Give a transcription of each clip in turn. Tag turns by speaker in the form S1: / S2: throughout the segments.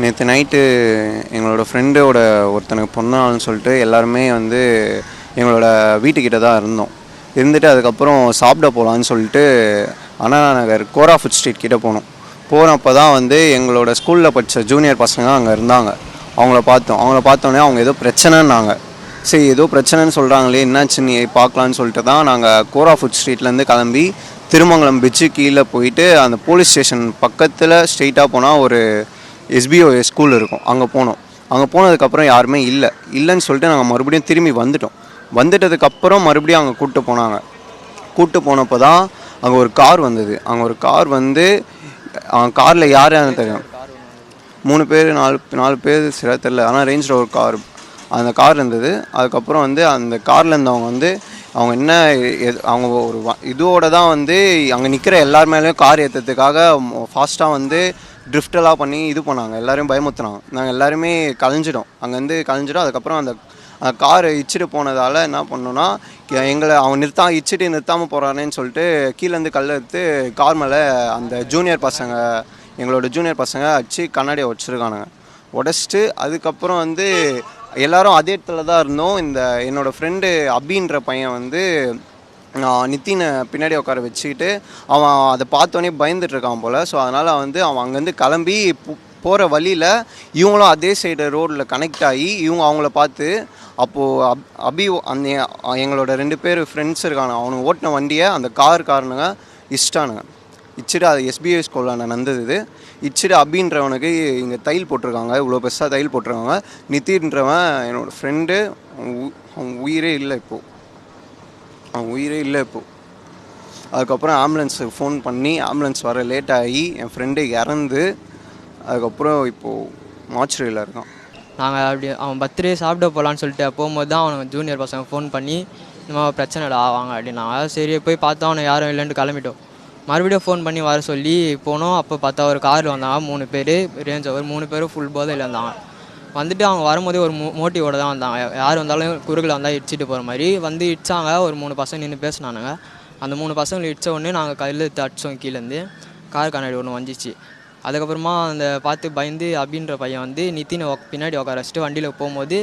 S1: நேற்று நைட்டு எங்களோட ஃப்ரெண்டோட ஒருத்தனுக்கு பொண்ணாள்னு சொல்லிட்டு எல்லாருமே வந்து எங்களோட வீட்டுக்கிட்ட தான் இருந்தோம். இருந்துட்டு அதுக்கப்புறம் சாப்பிட போகலான்னு சொல்லிட்டு அண்ணா நகர் கோரா ஃபுட் ஸ்ட்ரீட் கிட்ட போனோம். போனப்போ தான் வந்து எங்களோட ஸ்கூலில் படித்த ஜூனியர் பசங்க அங்கே இருந்தாங்க. அவங்கள பார்த்தோம். அவங்கள பார்த்தோன்னே அவங்க ஏதோ பிரச்சனைன்னாங்க. சரி ஏதோ பிரச்சனைன்னு சொல்கிறாங்களே என்னாச்சுன்னு பார்க்கலான்னு சொல்லிட்டு தான் நாங்கள் கோரா ஃபுட் ஸ்ட்ரீட்லேருந்து கிளம்பி திருமங்கலம் பிச்சு கீழே போயிட்டு அந்த போலீஸ் ஸ்டேஷன் பக்கத்தில் ஸ்ட்ரெயிட்டாக போனால் ஒரு எஸ்பிஓ ஸ்கூல் இருக்கும். அங்கே போனோம். அங்கே போனதுக்கப்புறம் யாருமே இல்லை. இல்லைன்னு சொல்லிட்டு நாங்கள் மறுபடியும் திரும்பி வந்துட்டோம். வந்துட்டதுக்கப்புறம் மறுபடியும் அங்கே கூப்பிட்டு போனாங்க. கூப்பிட்டு போனப்போ தான் அங்கே ஒரு கார் வந்தது. அங்கே ஒரு கார் வந்து காரில் யார் யாருன்னு தெரியும்? மூணு பேர் நாலு நாலு பேர் சில தெரில ஆனால் ரேஞ்சில் ஒரு கார் அந்த கார் இருந்தது. அதுக்கப்புறம் வந்து அந்த காரில் இருந்தவங்க வந்து அவங்க என்ன எது- அவங்க ஒரு இதோட தான் வந்து அங்கே நிற்கிற எல்லார் மேலேயும் கார் ஏற்றுறதுக்காக ஃபாஸ்ட்டாக வந்து ட்ரிஃப்டெல்லாம் பண்ணி இது பண்ணாங்க. எல்லாரையும் பயமுத்துனாங்க. நாங்கள் எல்லாருமே கலைஞ்சிடும் அங்கேருந்து கலைஞ்சிடும் அதுக்கப்புறம் அந்த கார் இச்சிட்டு போனதால் என்ன பண்ணோன்னா எங்களை அவன் நிறுத்தா இச்சிட்டு நிறுத்தாமல் போகிறானேன்னு சொல்லிட்டு கீழேருந்து கல் எடுத்து கார் மேலே அந்த ஜூனியர் பசங்க எங்களோட ஜூனியர் பசங்க அடிச்சு கண்ணாடியை உடச்சிருக்கானுங்க. உடச்சிட்டு அதுக்கப்புறம் வந்து எல்லாரும் அதே இடத்துல தான் இருந்தோம். இந்த என்னோடய ஃப்ரெண்டு அபின்ற பையன் வந்து நித்தினை பின்னாடி உட்கார வச்சுக்கிட்டு அவன் அதை பார்த்தோன்னே பயந்துட்டு இருக்கான் போல். ஸோ அதனால் வந்து அவன் அங்கேருந்து கிளம்பி போகிற வழியில் இவங்களும் அதே சைடு ரோடில் கனெக்ட் ஆகி இவங்க அவங்கள பார்த்து அப்போது அப் அபி அந்த எங்களோட ரெண்டு பேர் ஃப்ரெண்ட்ஸ் இருக்காங்க அவனு ஓட்டின வண்டியை அந்த கார் காரணங்க இஷ்டானுங்க இச்சிடு அது எஸ்பிஐ ஸ்கூலில் நடந்தது இது. இச்சிடு அபின்றவனுக்கு இங்கே தையல் போட்டிருக்காங்க. இவ்வளோ பெருசாக தையல் போட்டிருக்காங்க. நித்தின்றவன் என்னோடய ஃப்ரெண்டு அவன் உயிரே இல்லை இப்போது அவன் உயிரே இல்லை இப்போது அதுக்கப்புறம் ஆம்புலன்ஸுக்கு ஃபோன் பண்ணி ஆம்புலன்ஸ் வர லேட் ஆகி என் ஃப்ரெண்டு இறந்து அதுக்கப்புறம் இப்போது மாச்சுரியில் இருக்கான்.
S2: நாங்கள் அப்படி அவன் பர்த்டே சாப்பிட போகலான்னு சொல்லிட்டு போகும்போது தான் அவனுக்கு ஜூனியர் பசங்க ஃபோன் பண்ணி இந்த மாதிரி பிரச்சனைடா வாங்க அப்படின்னாங்க. சரி போய் பார்த்தா அவனை யாரும் இல்லைன்ட்டு கிளம்பிட்டோம். மறுபடியும் ஃபோன் பண்ணி வர சொல்லி போனோம். அப்போ பார்த்தா ஒரு காரில் வந்தாங்க மூணு பேர் ரேஞ்ச் ஓவர் மூணு பேரும் ஃபுல் போதையில் இருந்தாங்க. வந்துட்டு அவங்க வரும்போதே ஒரு மோ மோட்டிவோட தான் வந்தாங்க. யார் வந்தாலும் குறுகில் வந்தால் இடிச்சிட்டு போகிற மாதிரி. வந்து இடிச்சாங்க. ஒரு மூணு பசங்க நின்று பேசினானுங்க. அந்த மூணு பசங்களை இடித்த உடனே நாங்கள் கையில் அடித்தோம் கீழேருந்து கார் கண்ணாடி ஒன்று வந்துச்சு. அதுக்கப்புறமா அந்த பார்த்து பயந்து அபின்ற பையன் வந்து நித்தினை பின்னாடி உட்கார வச்சுட்டு வண்டியில் போகும்போது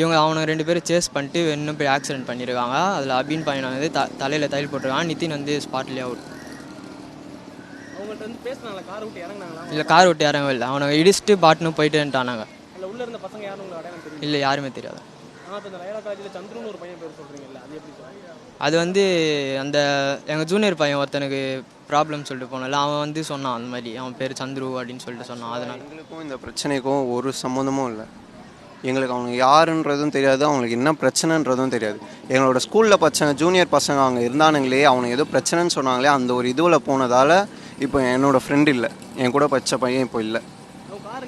S2: இவங்க அவனை ரெண்டு பேரும் சேஸ் பண்ணிட்டு இன்னும் போய் ஆக்சிடென்ட் பண்ணியிருக்காங்க அதில் அபின் பையனை வந்து த தலையில் தையல் போட்டிருக்காங்க நித்தின் வந்து ஸ்பாட்லேயே அவுட்
S3: அவங்கள்ட்ட வந்து பேசுனாங்களா? காரை விட்டு இறங்குனாங்களா?
S2: இல்லை கார் விட்டு இறங்கவே இல்லை. அவனை இடிச்சிட்டு பாட்டுன்னு போயிட்டுன்ட்டானாங்க.
S3: இருந்த பசங்க யாரும் உங்களுக்கு அடையாளம் தெரியும்?
S2: இல்லை யாருமே தெரியாது?
S3: ஆனால் இப்போ இந்த லயலா காலேஜில் சந்துருன்னு ஒரு பையன் பேர் சொல்கிறீங்கல்ல அது எப்படி சொல்றீங்க?
S2: அது வந்து அந்த எங்கள் ஜூனியர் பையன் ஒருத்தனுக்கு ப்ராப்ளம் சொல்லிட்டு போனல அவன் வந்து சொன்னான் அந்த மாதிரி அவன் பேர் சந்துரு அப்படின்னு சொல்லிட்டு சொன்னான் அதனால.
S1: எங்களுக்கும் இந்த பிரச்சனைக்கும் ஒரு சம்மந்தமும் இல்லை. எங்களுக்கு அவங்க யாருன்றதும் தெரியாது அவங்களுக்கு என்ன பிரச்சனைன்றதும் தெரியாது. எங்களோட ஸ்கூலில் பசங்க ஜூனியர் பசங்க அங்கே இருந்தானுங்களே அவனுக்கு ஏதோ பிரச்சனைன்னு சொன்னாங்களே அந்த ஒரு இதுவில் போனதால் இப்போ என்னோட ஃப்ரெண்ட் இல்லை. என் கூட படித்த பையன் இப்போ இல்லை.
S3: அவங்க காரை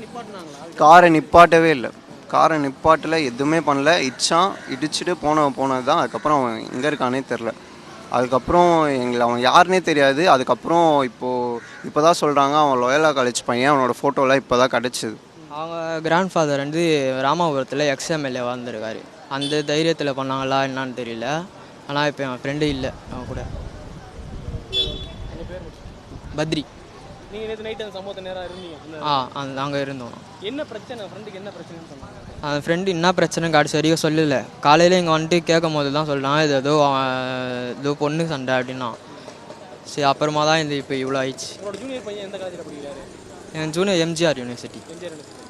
S1: காரை நிப்பாட்டவே இல்லை. காரை நிப்பாட்டல எதுவுமே பண்ணல. இச்சான் இடிச்சுட்டு போன போனது தான் அதுக்கப்புறம் அவன் எங்கே இருக்கானே தெரில அதுக்கப்புறம் எங்களை அவன் யாருனே தெரியாது. அதுக்கப்புறம் இப்போது இப்போ தான் சொல்கிறாங்க அவன் லோயலா காலேஜ் பையன் அவனோட ஃபோட்டோலாம் இப்போ தான் கிடச்சிது.
S2: அவங்க கிராண்ட் ஃபாதர் வந்து ராமாபுரத்தில் எக்ஸ்எம்எல்ஏ வாழ்ந்துருக்காரு. அந்த தைரியத்தில் பண்ணாங்களா என்னான்னு தெரியல. ஆனால் இப்போ என் ஃப்ரெண்டு இல்லை அவன் கூட. பத்ரி.
S3: நீங்கள் நேற்று நைட்டு அந்த சம்பவத்தை நேராக இருந்தீங்க.
S2: ஆ அந்த அங்கே இருந்தோம்.
S3: என்ன பிரச்சனை? ஃப்ரெண்டுக்கு என்ன பிரச்சனைன்னு சொன்னாங்க?
S2: அந்த ஃப்ரெண்டு என்ன பிரச்சனை கடைசி வரைக்கும் சொல்லல. காலையில் இங்கே வந்துட்டு கேட்கும் போது தான் சொல்கிறான் இது ஏதோ ஏதோ பொண்ணு சண்டை அப்படின்னா. சரி அப்புறமா தான் இந்த இப்போ இவ்வளோ ஆயிடுச்சு.
S3: உங்களோட ஜூனியர் பையன் எந்த காலேஜில் படிக்கிறாரு?
S2: என் junior MGR university
S3: MGR university